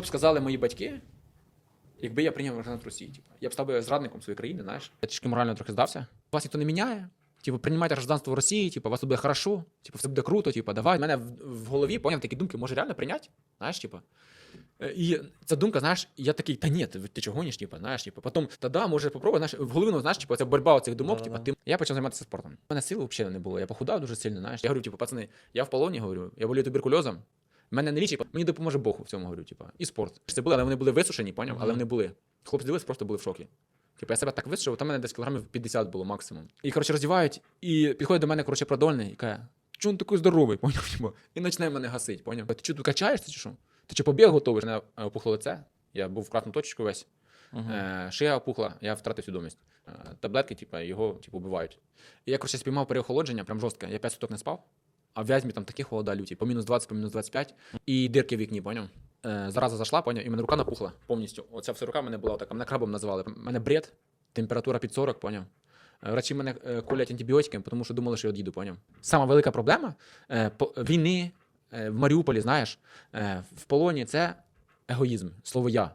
Б сказали мої батьки, якби я прийняв гражданство Росії? Типу, я б став би зрадником своєї країни, знаєш. Я трішки морально трохи здався. Вас ніхто не міняє. Типу, приймайте гражданство в Росії, типу, у вас тут буде хорошо, типу, все буде круто, типу, давай. У мене в, в голові поняв такі думки, може реально прийняти? Знаєш, типу. Е, І ця думка, знаєш, я такий, та ні, ти, ти чого гониш, типу, знаєш, типу, потім, та да, може попробуй, знаєш, в головину, знаєш, типу, ця боротьба оцих думок, типу, ти... Я почав займатися спортом. У мене сили взагалі не було, я похудав дуже сильно, знаєш. Я говорю, типу, пацани, я в полоні, говорю, я болію туберкульозом, мене не лічить, мені допоможе Бог в цьому, говорю, типу, і спорт. Це були, але вони були висушені, поняв, але вони були. Хлопці дивились, просто були в шокі. Типу, я себе так висушив, там мене десь кілограмів 50 було максимум. І, коротше, роздівають, і підходить до мене, коротше, продольний, і каже, чому ти такий здоровий, поняв? Типу, і починає мене гасить, поняв? Ти що, тут качаєшся чи що? Ти чи побіг готовий? Мене е, опухло лице, я був в кратну точку весь. Мгм. Е, шия опухла, я втратив свідомість. Е, таблетки, типу, його типу, вбивають. І я, коротше, спіймав переохолодження, прям жорстке. Я 5 суток не спав, а в'язьмі там такі холода люті, по мінус 20, по мінус 25, і дирки в вікні, поняв? Е, зараза зайшла, поняв, і мене рука напухла повністю. Оця вся рука мене була така, мене крабом називали. У мене бред, температура під 40, поняв? Е, Врачі мене е, колять антибіотиками, тому що думали, що я од'їду, поняв? Сама велика проблема війни в Маріуполі, знаєш, в полоні це егоїзм, слово я.